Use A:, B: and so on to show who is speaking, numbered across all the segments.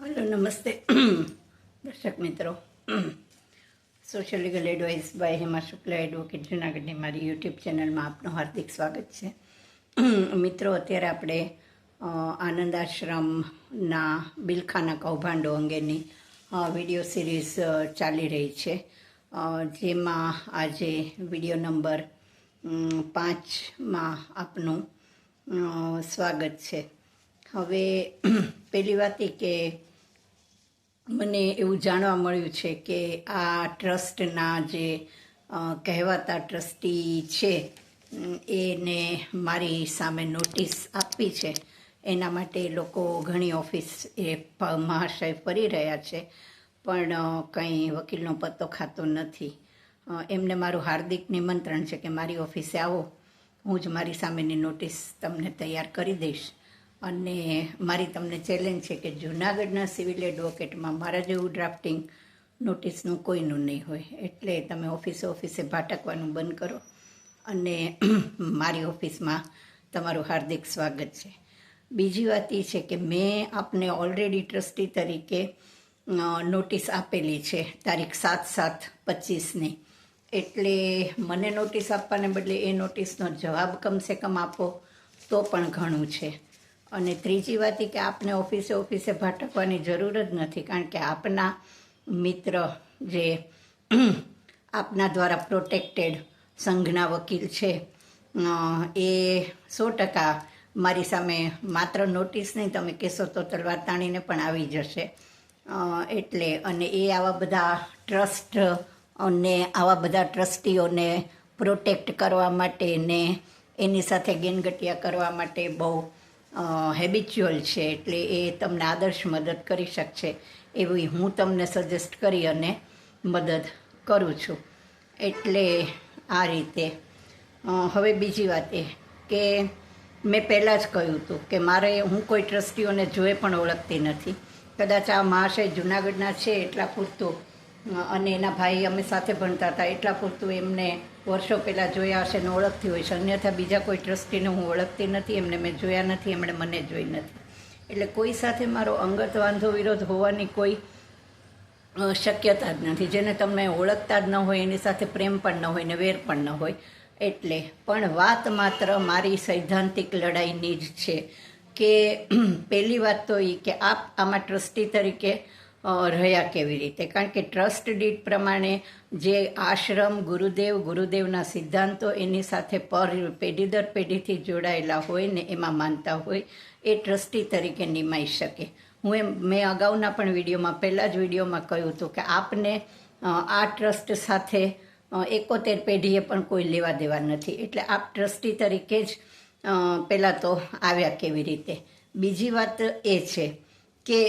A: Hello, નમસ્તે. દર્શક મિત્રો. Social legal advice by Hema Shukla advocate જુનાગઢની મારી યુટ્યુબ ચેનલમાં આપનું હાર્દિક સ્વાગત છે. મિત્રો, અત્યારે આપણે આનંદ આશ્રમના બિલખાના કૌભાંડો અંગેની વીડિયો સિરીઝ ચાલી રહી છે. જેમાં આજે વીડિયો નંબર પાંચમાં આપનું સ્વાગત છે. હવે, પહેલી વાત એ કે મને એવું જાણવા મળ્યું છે કે આ ટ્રસ્ટના જે કહેવાતા ટ્રસ્ટી છે એને મારી સામે નોટિસ આપી છે. એના માટે લોકો ઘણી ઓફિસ એ મહાશય ફરી રહ્યા છે, પણ કંઈ વકીલનો પત્તો ખાતો નથી. એમને મારું હાર્દિક નિમંત્રણ છે કે મારી ઓફિસે આવો. હું જ મારી સામેની નોટિસ તમને તૈયાર કરી દઈશ. અને મારી તમને ચેલેન્જ છે કે જૂનાગઢના સિવિલ એડવોકેટમાં મારા જેવું ડ્રાફ્ટિંગ નોટિસનું કોઈનું નહીં હોય. એટલે તમે ઓફિસે ઓફિસે ભાટકવાનું બંધ કરો અને મારી ઓફિસમાં તમારું હાર્દિક સ્વાગત છે. બીજી વાત એ છે કે મેં આપને ઓલરેડી ટ્રસ્ટી તરીકે નોટિસ આપેલી છે તારીખ સાત સાત પચીસની. એટલે મને નોટિસ આપવાને બદલે એ નોટિસનો જવાબ કમસે કમ આપો તો પણ ઘણું છે. અને ત્રીજી વાત એ કે આપને ઓફિસે ઓફિસે ભટકવાની જરૂર જ નથી, કારણ કે આપના મિત્ર જે આપના દ્વારા પ્રોટેક્ટેડ સંઘના વકીલ છે એ સો ટકા મારી સામે માત્ર નોટિસ નહીં, તમે કહેશો તો તલવાર તાણીને પણ આવી જશે. એટલે અને એ આવા બધા ટ્રસ્ટ અને આવા બધા ટ્રસ્ટીઓને પ્રોટેક્ટ કરવા માટે ને એની સાથે ગેનગટિયા કરવા માટે બહુ હેબિચ્યુઅલ છે, એટલે એ તમને આદર્શ મદદ કરી શકશે. એવી હું તમને સજેસ્ટ કરી અને મદદ કરું છું. એટલે આ રીતે. હવે બીજી વાત એ કે મેં પહેલાં જ કહ્યું હતું કે મારે હું કોઈ ટ્રસ્ટીઓને જોઈ પણ ઓળખતી નથી. કદાચ આ મહાશય જુનાગઢના છે એટલા પૂરતું અને એના ભાઈ અમે સાથે ભણતા હતા એટલા પૂરતું એમને વર્ષો પહેલાં જોયા હશે ને ઓળખતી હોય છે. અન્યથા બીજા કોઈ ટ્રસ્ટીને હું ઓળખતી નથી, એમને મેં જોયા નથી, એમણે મને જોઈ નથી. એટલે કોઈ સાથે મારો અંગત વાંધો, વિરોધ હોવાની કોઈ શક્યતા જ નથી. જેને તમે ઓળખતા જ ન હોય, એની સાથે પ્રેમ પણ ન હોય ને વેર પણ ન હોય. એટલે, પણ વાત માત્ર મારી સૈદ્ધાંતિક લડાઈની જ છે. કે પહેલી વાત તો એ કે આપ આમાં ટ્રસ્ટી તરીકે રહ્યા કેવી રીતે? કારણ કે ટ્રસ્ટ ડીટ પ્રમાણે જે આશ્રમ, ગુરુદેવ, ગુરુદેવના સિદ્ધાંતો એની સાથે પર પેઢી દર પેઢીથી જોડાયેલા હોય ને એમાં માનતા હોય, એ ટ્રસ્ટી તરીકે નિમાઈ શકે. હું એમ, મેં અગાઉના પણ વિડીયોમાં, પહેલાં જ વિડીયોમાં કહ્યું હતું કે આપને આ ટ્રસ્ટ સાથે એકોતેર પેઢીએ પણ કોઈ લેવા દેવા નથી. એટલે આપ ટ્રસ્ટી તરીકે જ પહેલાં તો આવ્યા કેવી રીતે? બીજી વાત એ છે કે,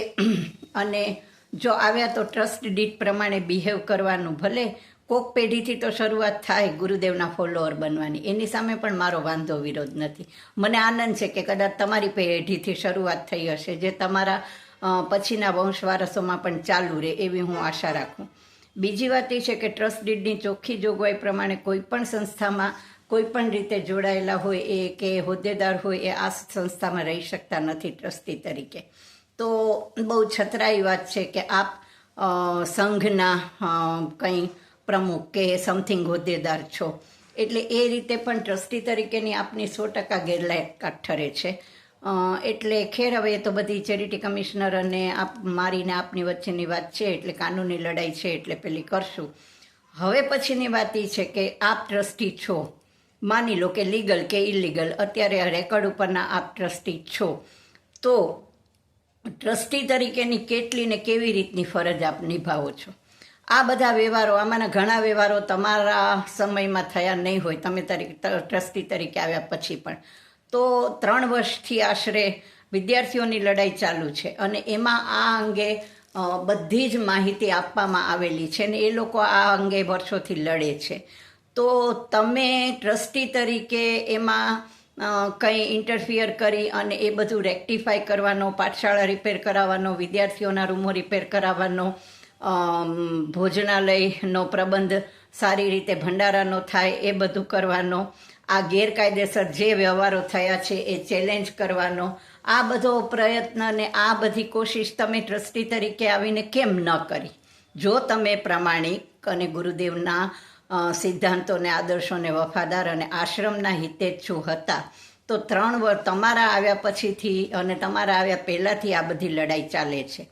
A: અને જો આવ્યા તો ટ્રસ્ટ ડીડ પ્રમાણે બિહેવ કરવાનું ભલે, કોક પેઢીથી તો શરૂઆત થાય ગુરુદેવના ફોલોઅર બનવાની. એની સામે પણ મારો વાંધો, વિરોધ નથી. મને આનંદ છે કે કદાચ તમારી પેઢીથી શરૂઆત થઈ હશે, જે તમારા પછીના વંશવારસોમાં પણ ચાલુ રહે એવી હું આશા રાખું. બીજી વાત એ છે કે ટ્રસ્ટ ડીડની ચોખ્ખી જોગવાઈ પ્રમાણે કોઈ પણ સંસ્થામાં કોઈ પણ રીતે જોડાયેલા હોય, એ કે હોદ્દેદાર હોય, એ આ સંસ્થામાં રહી શકતા નથી ટ્રસ્ટી તરીકે. તો બહુ છતરાઈ વાત છે કે આપ સંઘના કંઈ પ્રમુખ કે સમથિંગ હોદ્દેદાર છો. એટલે એ રીતે પણ ટ્રસ્ટી તરીકેની આપની સો ટકા ગેરલાયકાત ઠરે છે. એટલે ખેર હવે તો બધી ચેરિટી કમિશનર અને આપ, મારીને આપની વચ્ચેની વાત છે, એટલે કાનૂની લડાઈ છે, એટલે પેલી કરશું. હવે પછીની વાત એ છે કે આપ ટ્રસ્ટી છો. માની લો કે લીગલ કે ઇલીગલ અત્યારે રેકોર્ડ ઉપરના આપ ટ્રસ્ટી છો. તો ટ્રસ્ટી તરીકેની કેટલી ને કેવી રીતની ફરજ આપ નિભાવો છો? આ બધા વ્યવહારો, આમાંના ઘણા વ્યવહારો તમારા સમયમાં થયા નહીં હોય. તમે તરીકે ટ્રસ્ટી તરીકે આવ્યા પછી પણ. તો ત્રણ વર્ષથી આશરે વિદ્યાર્થીઓની લડાઈ ચાલુ છે અને એમાં આ અંગે બધી જ માહિતી આપવામાં આવેલી છે ને એ લોકો આ અંગે વર્ષોથી લડે છે. તો તમે ટ્રસ્ટી તરીકે એમાં કંઈ ઇન્ટરફિયર કરી અને એ બધું રેક્ટિફાય કરવાનો, પાઠશાળા રિપેર કરાવવાનો, વિદ્યાર્થીઓના રૂમો રિપેર કરાવવાનો ભોજનાલયનો પ્રબંધ સારી રીતે ભંડારાનો થાય, એ બધું કરવાનો, આ ગેરકાયદેસર જે વ્યવહારો થયા છે એ ચેલેન્જ કરવાનો, આ બધો પ્રયત્ન ને આ બધી કોશિશ તમે ટ્રસ્ટી તરીકે આવીને કેમ ન કરી? જો તમે પ્રામાણિક અને ગુરુદેવના સિદ્ધાંતોને આદર્શોને વફાદાર અને આશ્રમના હિતેચ્છુ હતા. તો ત્રણ વર્ષ તમારા આવ્યા પછીથી અને તમારા આવ્યા પહેલાંથી આ બધી લડાઈ ચાલે છે.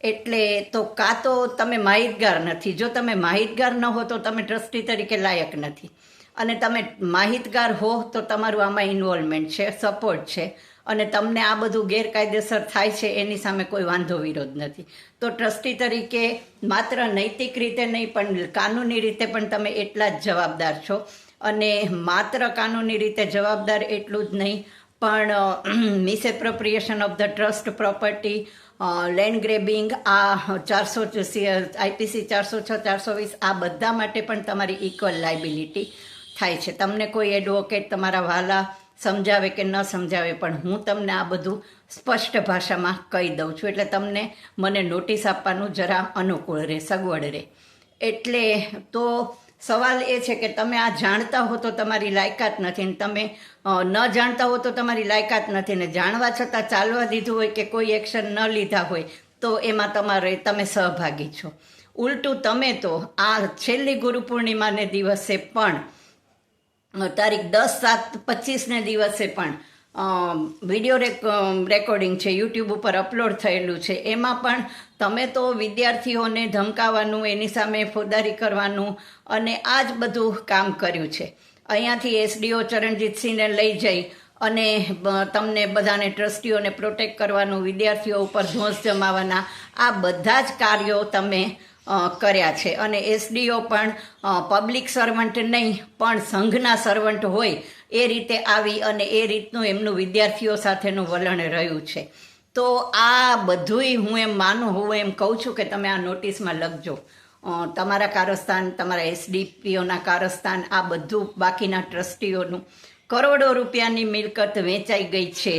A: એટલે તો કાં તો તમે માહિતગાર નથી. જો તમે માહિતગાર ન હો તો તમે ટ્રસ્ટી તરીકે લાયક નથી. અને તમે માહિતગાર હો તો તમારું આમાં ઇન્વોલ્વમેન્ટ છે સપોર્ટ છે. અને તમને આ બધું ગેરકાયદેસર થાય છે, એની સામે કોઈ વાંધો, વિરોધ નથી. તો ટ્રસ્ટી તરીકે માત્ર નૈતિક રીતે નહીં, પણ કાનૂની રીતે પણ તમે એટલા જ જવાબદાર છો. અને માત્ર કાનૂની રીતે જવાબદાર એટલું જ નહીં, પણ misappropriation of the trust property land grabbing, આ ચારસો આઈપીસી ચારસો છ, ચારસો વીસ, આ બધા માટે પણ તમારી ઇક્વલ લાયબિલિટી થાય છે. તમને કોઈ એડવોકેટ તમારા વાલા સમજાવે કે ન સમજાવે, પણ હું તમને આ બધું સ્પષ્ટ ભાષામાં કહી દઉં છું. એટલે તમને મને નોટિસ આપવાનું જરા અનુકૂળ રહે, સગવડ રહે. એટલે તો સવાલ એ છે કે તમે આ જાણતા હો તો તમારી લાયકાત નથી ને તમે ન જાણતા હો તો તમારી લાયકાત નથી ને જાણવા છતાં ચાલવા દીધું હોય કે કોઈ એક્શન ન લીધા હોય તો એમાં તમારે, તમે સહભાગી છો. ઉલટું તમે તો આ છેલ્લી ગુરુ પૂર્ણિમાને દિવસે પણ તારીખ દસ સાત પચીસને દિવસે પણ વીડિયો રેક રેકોર્ડિંગ છે યુટ્યુબ ઉપર અપલોડ થયેલું છે. એમાં પણ તમે તો વિદ્યાર્થીઓને ધમકાવવાનું એની સામે ફોદારી કરવાનું અને આ જ બધું કામ કર્યું છે. અહીંયાથી એસડીઓ ચરણજીતસિંહને લઈ જઈ અને તમને બધાને ટ્રસ્ટીઓને પ્રોટેક્ટ કરવાનું, વિદ્યાર્થીઓ ઉપર ધોંસ જમાવાના, આ બધા જ કાર્યો તમે કર્યા છે. અને એસડીઓ પણ પબ્લિક સર્વન્ટ નહીં, પણ સંઘના સર્વન્ટ હોય એ રીતે આવી અને એ રીતનું એમનું વિદ્યાર્થીઓ સાથેનું વલણ રહ્યું છે. તો આ બધુંય હું એમ માનું હોઉં એમ કહું છું કે તમે આ નોટિસમાં લખજો. તમારા કારસ્તાન, તમારા એસડીપીઓના કારસ્તાન, આ બધું બાકીના ટ્રસ્ટીઓનું કરોડો રૂપિયાની મિલકત વેચાઈ ગઈ છે.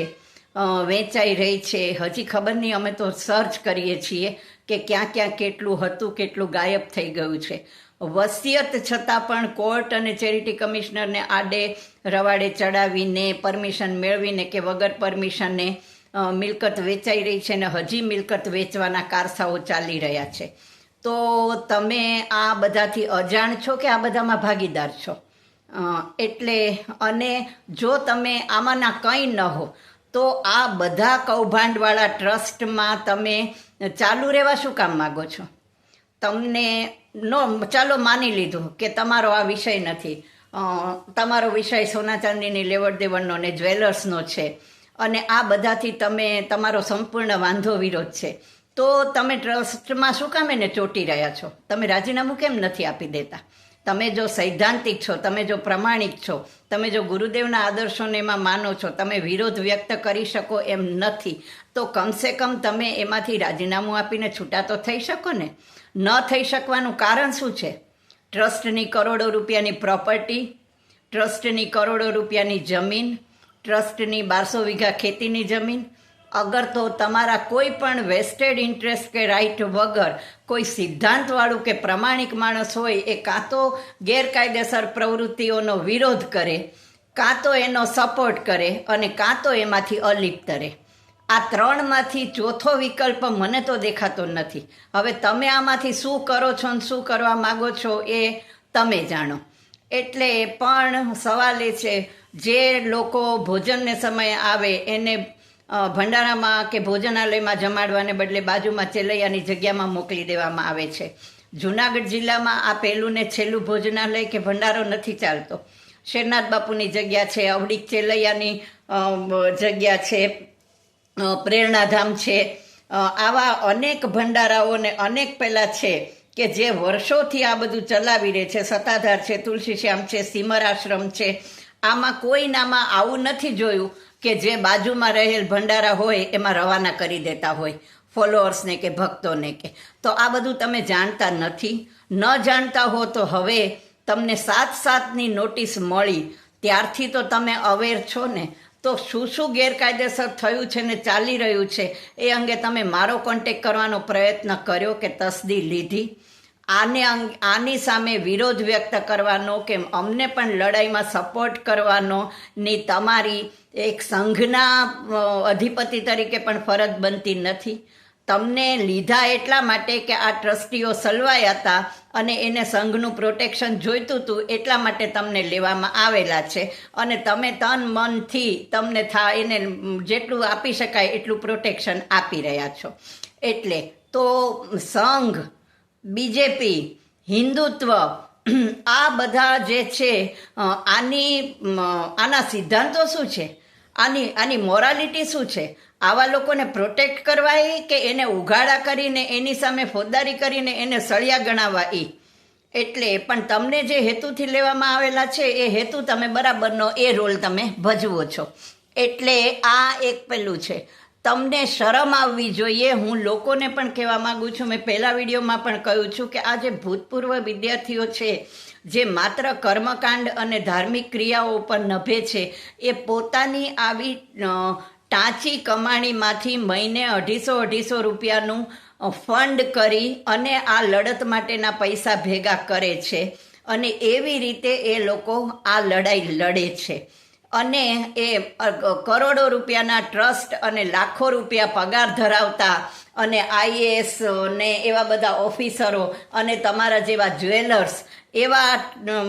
A: વેચાઈ રહી છે. હજી ખબર નહીં, અમે તો સર્ચ કરીએ છીએ. કે ક્યાં ક્યાં કેટલું હતું, કેટલું ગાયબ થઈ ગયું છે. વસિયત છતાં પણ કોર્ટ અને ચેરિટી કમિશનરને આડે રવાડે ચડાવીને પરમિશન મેળવીને કે વગર પરમિશને મિલકત વેચાઈ રહી છે ને હજી મિલકત વેચવાના કારસાઓ ચાલી રહ્યા છે. તો તમે આ બધાથી અજાણ છો કે આ બધામાં ભાગીદાર છો? એટલે અને જો તમે આમાંના કંઈ ન હો તો આ બધા કૌભાંડવાળા ટ્રસ્ટમાં તમે ચાલુ રહેવા શું કામ માગો છો? તમને નો, ચાલો માની લીધું કે તમારો આ વિષય નથી. તમારો વિષય સોના ચાંદીની લેવડ દેવડનો ને જ્વેલર્સનો છે. અને આ બધાથી તમે, તમારો સંપૂર્ણ વાંધો વિરોધ છે. તો તમે ટ્રસ્ટમાં શું કામ એને ચોંટી રહ્યા છો? તમે રાજીનામું કેમ નથી આપી દેતા? તમે જો સૈદ્ધાંતિક છો, તમે જો પ્રમાણિક છો, તમે જો ગુરુદેવના આદર્શોને એમાં માનો છો, તમે વિરોધ વ્યક્ત કરી શકો એમ નથી. તો કમસે કમ તમે એમાંથી રાજીનામું આપીને છૂટા તો થઈ શકો ને? ન થઈ શકવાનું કારણ શું છે? ટ્રસ્ટની કરોડો રૂપિયાની પ્રોપર્ટી, ટ્રસ્ટની કરોડો રૂપિયાની જમીન, ટ્રસ્ટની બારસો વીઘા ખેતીની જમીન અગર તો તમારા કોઈ પણ વેસ્ટેડ ઇન્ટરેસ્ટ કે રાઈટ વગર કોઈ સિદ્ધાંતવાળું કે પ્રમાણિક માણસ હોય, એ કાં તો ગેરકાયદેસર પ્રવૃત્તિઓનો વિરોધ કરે, કાં તો એનો સપોર્ટ કરે અને કાં તો એમાંથી અલિપ્ત રહે. આ ત્રણમાંથી ચોથો વિકલ્પ મને તો દેખાતો નથી. હવે તમે આમાંથી શું કરો છો ને શું કરવા માગો છો એ તમે જાણો. એટલે પણ સવાલ એ છે, જે લોકો ભોજનને સમયે આવે એને ભંડારામાં કે ભોજનાલયમાં જમાડવાને બદલે બાજુમાં ચેલૈયાની જગ્યામાં મોકલી દેવામાં આવે છે. જુનાગઢ જિલ્લામાં આ પહેલું ને છેલ્લું ભોજનાલય કે ભંડારો નથી ચાલતો. શેરનાથ બાપુની જગ્યા છે, અવડીક ચેલૈયાની જગ્યા છે પ્રેરણાધામ છે. આવા અનેક ભંડારાઓને અનેક પહેલાં છે કે જે વર્ષોથી આ બધું ચલાવી રહે છે. સત્તાધાર છે તુલસીશ્યામ છે, સિમર આશ્રમ છે. આમાં કોઈનામાં આવું નથી જોયું. કે જે બાજુમાં રહેલ ભંડારા હોય, એમાં રવાના કરી દેતા હોય, ફોલોઅર્સને કે ભક્તોને કે. તો આ બધું તમે જાણતા નથી. ન જાણતા હો તો હવે તમને સાત સાતની નોટિસ મળી. ત્યારથી તો તમે અવેર છો ને. તો શું શું ગેરકાયદેસર થયું છે ને ચાલી રહ્યું છે, એ અંગે તમે મારો કોન્ટેક કરવાનો પ્રયત્ન કર્યો કે તસદી લીધી? આને આની સામે વિરોધ વ્યક્ત કરવાનો કે અમને પણ લડાઈમાં સપોર્ટ કરવાનો ની તમારી એક સંઘના અધિપતિ તરીકે પણ ફરજ બનતી નથી. તમને લીધા એટલા માટે કે આ ટ્રસ્ટીઓ સલવાયા હતા અને એને સંઘનું પ્રોટેક્શન જોઈતું હતું એટલા માટે તમને લેવામાં આવેલા છે. અને તમે તન મનથી તમને થા, એને જેટલું આપી શકાય એટલું પ્રોટેક્શન આપી રહ્યા છો. એટલે તો સંઘ બીજેપી, હિન્દુત્વ, આ બધા જે છે આની આના સિદ્ધાંતો શું છે? આની આની મોરાલિટી શું છે? આવા લોકોને પ્રોટેક્ટ કરવા એ કે એને ઉઘાડા કરીને, એની સામે ફોજદારી કરીને એને સળિયા ગણાવવા એ એટલે પણ તમને જે હેતુથી લેવામાં આવેલા છે, એ હેતુ તમે બરાબરનો એ રોલ તમે ભજવો છો. એટલે આ એક પેલું છે. તમને શરમ આવવી જોઈએ. હું લોકોને પણ કહેવા માગું છું. મેં પહેલા વિડીયોમાં પણ કહ્યું છું કે આ જે ભૂતપૂર્વ વિદ્યાર્થીઓ છે, જે માત્ર કર્મકાંડ અને ધાર્મિક ક્રિયાઓ પર નભે છે, એ પોતાની આવી ટાંચી કમાણીમાંથી મહિને અઢીસો અઢીસો રૂપિયાનું ફંડ કરી અને આ લડત માટેના પૈસા ભેગા કરે છે. અને એવી રીતે એ લોકો આ લડાઈ લડે છે. અને એ કરોડો રૂપિયાના ટ્રસ્ટ અને લાખો રૂપિયા પગાર ધરાવતા અને આઈએએસ ને એવા બધા ઓફિસરો અને તમારા જેવા જ્વેલર્સ, એવા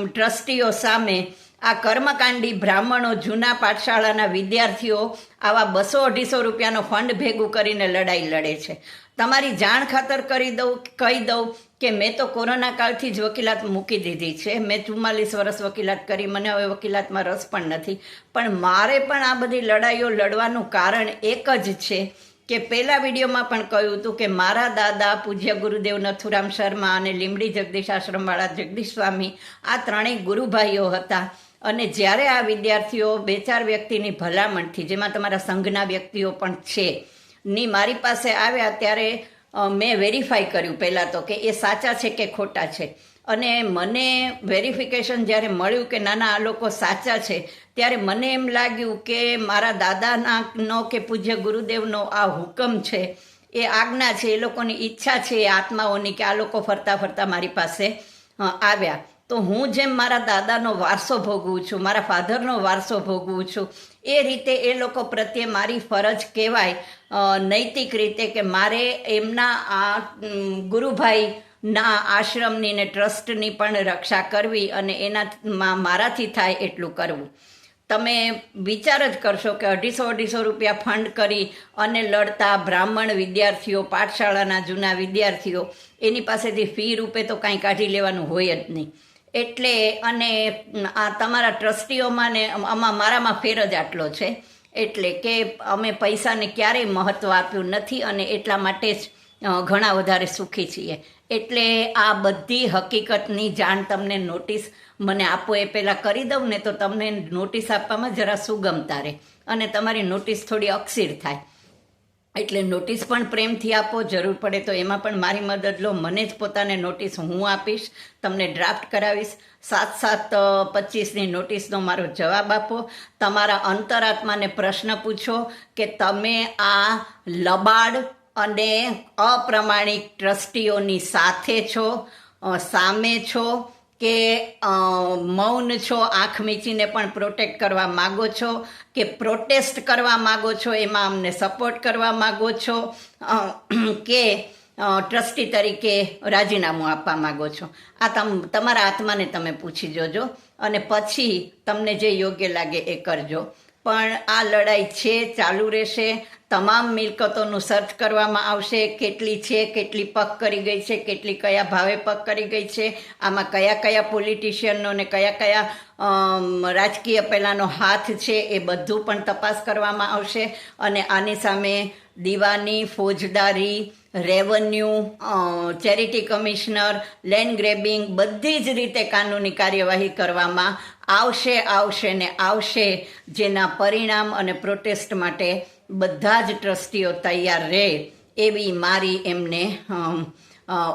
A: ટ્રસ્ટીઓ સામે આ કર્મકાંડી બ્રાહ્મણો જૂના પાઠશાળાના વિદ્યાર્થીઓ આવા બસો અઢીસો રૂપિયાનો ફંડ ભેગું કરીને લડાઈ લડે છે. તમારી જાણ ખાતર કરી દઉં, કહી દઉં કે મેં તો કોરોના કાળથી જ વકીલાત મૂકી દીધી છે. મેં ચુમ્માલીસ વર્ષ વકીલાત કરી, મને હવે વકીલાતમાં રસ પણ નથી. પણ મારે પણ આ બધી લડાઈઓ લડવાનું કારણ એક જ છે કે પહેલા વિડીયોમાં પણ કહ્યું હતું કે મારા દાદા પૂજ્ય ગુરુદેવ નથુરામ શર્મા અને લીમડી જગદીશ આશ્રમવાળા જગદીશ સ્વામી આ ત્રણેય ગુરુભાઈઓ હતા. અને જ્યારે આ વિદ્યાર્થીઓ બે ચાર વ્યક્તિની ભલામણથી, જેમાં તમારા સંઘના વ્યક્તિઓ પણ છે, ની મારી પાસે આવ્યા ત્યારે મેં વેરીફાઈ કર્યું પહેલાં તો કે એ સાચા છે કે ખોટા છે. અને મને વેરિફિકેશન જ્યારે મળ્યું કે નાના આ લોકો સાચા છે, ત્યારે મને એમ લાગ્યું કે મારા દાદાનાનો કે પૂજ્ય ગુરુદેવનો આ હુકમ છે, એ આજ્ઞા છે, એ લોકોની ઈચ્છા છે, એ આત્માઓની કે આ લોકો ફરતા ફરતા મારી પાસે આવ્યા. તો હું જેમ મારા દાદાનો વારસો ભોગવું છું, મારા ફાધરનો વારસો ભોગવું છું, એ રીતે એ લોકો પ્રત્યે મારી ફરજ કહેવાય નૈતિક રીતે કે મારે એમના આ ગુરુભાઈ ના આશ્રમની ને ટ્રસ્ટની પણ રક્ષા કરવી અને એનામાં મારાથી થાય એટલું કરવું. તમે વિચાર જ કરશો કે અઢીસો અઢીસો રૂપિયા ફંડ કરી અને લડતા બ્રાહ્મણ વિદ્યાર્થીઓ, પાઠશાળાના જૂના વિદ્યાર્થીઓ, એની પાસેથી ફી રૂપે તો કાંઈ કાઢી લેવાનું હોય જ નહીં. એટલે અને આ તમારા ટ્રસ્ટીઓમાં ને આમાં મારામાં ફેર જ આટલો છે. એટલે કે અમે પૈસાને ક્યારેય મહત્ત્વ આપ્યું નથી અને એટલા માટે જ ઘણા વધારે સુખી છીએ. એટલે આ બધી હકીકતની જાણ તમને નોટિસ મને આપો એ પહેલાં કરી દઉં ને તો તમને નોટિસ આપવામાં જરા સુગમતા રહે અને તમારી નોટિસ થોડી અક્ષીર થાય. એટલે નોટિસ પણ પ્રેમથી આપો, જરૂર પડે તો એમાં પણ મારી મદદ લો. મને જ પોતાને નોટિસ હું આપીશ, તમને ડ્રાફ્ટ કરાવીશ. સાત સાત પચીસની નોટિસનો મારો જવાબ આપો. તમારા અંતરાત્માને પ્રશ્ન પૂછો કે તમે આ લબાડ અને અપ્રમાણિક ટ્રસ્ટીઓની સાથે છો સામે છો? કે મૌન છો, આંખ મીચીને પણ પ્રોટેક્ટ કરવા માગો છો, કે પ્રોટેસ્ટ કરવા માગો છો, એમાં અમને સપોર્ટ કરવા માગો છો કે ટ્રસ્ટી તરીકે રાજીનામું આપવા માગો છો. આ તમ, તમારા આત્માને તમે પૂછી જોજો અને પછી તમને જે યોગ્ય લાગે એ કરજો. પણ આ લડાઈ છે, ચાલુ રહેશે તમામ મિલકતોનું સર્ચ કરવામાં આવશે, કેટલી છે, કેટલી પગ કરી ગઈ છે, કેટલી કયા ભાવે પગ કરી ગઈ છે, આમાં કયા કયા પોલિટિશિયનનો ને કયા કયા રાજકીય પહેલાંનો હાથ છે એ બધું પણ તપાસ કરવામાં આવશે. અને આની સામે દીવાની, ફોજદારી, revenue charity commissioner, land grabbing બધી જ રીતે કાનૂની કાર્યવાહી કરવામાં આવશે આવશે ને આવશે, જેના પરિણામ અને પ્રોટેસ્ટ માટે બધા જ ટ્રસ્ટીઓ તૈયાર રહે એવી મારી એમને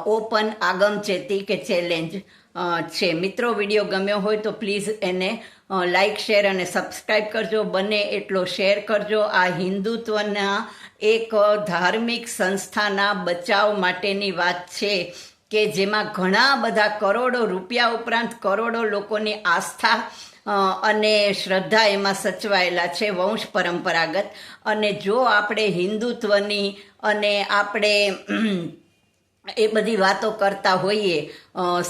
A: ઓપન આગમચેતી કે ચેલેન્જ છે. મિત્રો, વીડિયો ગમ્યો હોય તો પ્લીઝ એને લાઈક, શેર અને સબસ્ક્રાઈબ કરજો. બને એટલો શેર કરજો. આ હિન્દુત્વના એક ધાર્મિક સંસ્થાના બચાવ માટેની વાત છે કે જેમાં ઘણા બધા કરોડો રૂપિયા ઉપરાંત કરોડો લોકોની આસ્થા અને શ્રદ્ધા એમાં સચવાયેલા છે, વંશ પરંપરાગત. અને જો આપણે હિન્દુત્વની અને આપણે એ બધી વાતો કરતા હોઈએ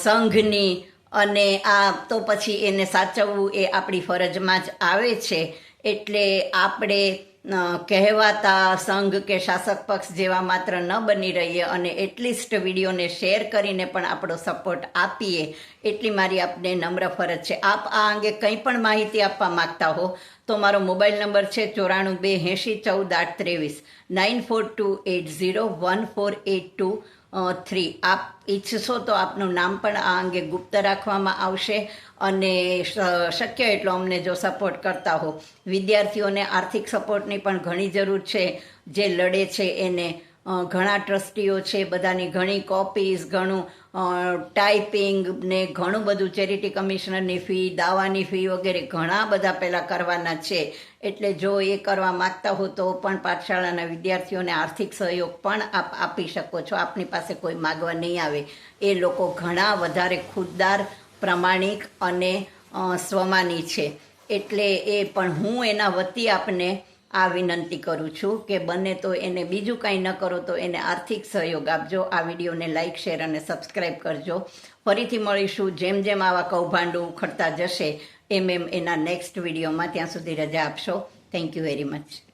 A: સંઘની અને આ તો પછી એને સાચવવું એ આપણી ફરજમાં જ આવે છે. એટલે આપણે કહેવાતા સંઘ કે શાસક પક્ષ જેવા માત્ર ન બની રહીએ અને એટલીસ્ટ વિડીયોને શેર કરીને પણ આપણો સપોર્ટ આપીએ, એટલી મારી આપને નમ્ર ફરજ છે. આપ આ અંગે કંઈ પણ માહિતી આપવા માંગતા હો, તો મારો મોબાઈલ નંબર છે ચોરાણું બે એંશી ચૌદ આઠ ત્રેવીસ. Nine four two eight zero one four eight two three આપ ઈચ્છશો તો આપનું નામ પણ આ અંગે ગુપ્ત રાખવામાં આવશે અને શક્ય એટલો અમને જો સપોર્ટ કરતા હો. વિદ્યાર્થીઓને આર્થિક સપોર્ટની પણ ઘણી જરૂર છે. જે લડે છે એને ઘણા ટ્રસ્ટીઓ છે. બધાની ઘણી કોપીઝ ઘણું ટાઈપિંગ ને ઘણું બધું ચેરિટી કમિશનરની ફી દાવાની ફી વગેરે ઘણા બધા પહેલાં કરવાના છે. એટલે જો એ કરવા માંગતા હો તો પણ પાઠશાળાના વિદ્યાર્થીઓને આર્થિક સહયોગ પણ આપ, આપી શકો છો. આપની પાસે કોઈ માગવા નહીં આવે. એ લોકો ઘણા વધારે ખુદદાર, પ્રમાણિક અને સ્વમાની છે. એટલે એ પણ હું એના વતી આપને આ વિનંતી કરું છું કે બને તો એને બીજું કાંઈ ન કરો તો એને આર્થિક સહયોગ આપજો. આ વિડીયોને લાઇક શેર અને સબસ્ક્રાઈબ કરજો. ફરીથી મળીશું. જેમ જેમ આવા કૌભાંડો ઉખડતા જશે, એમ એમ એના નેક્સ્ટ વિડીયોમાં ત્યાં સુધી રજા આપશો. Thank you very much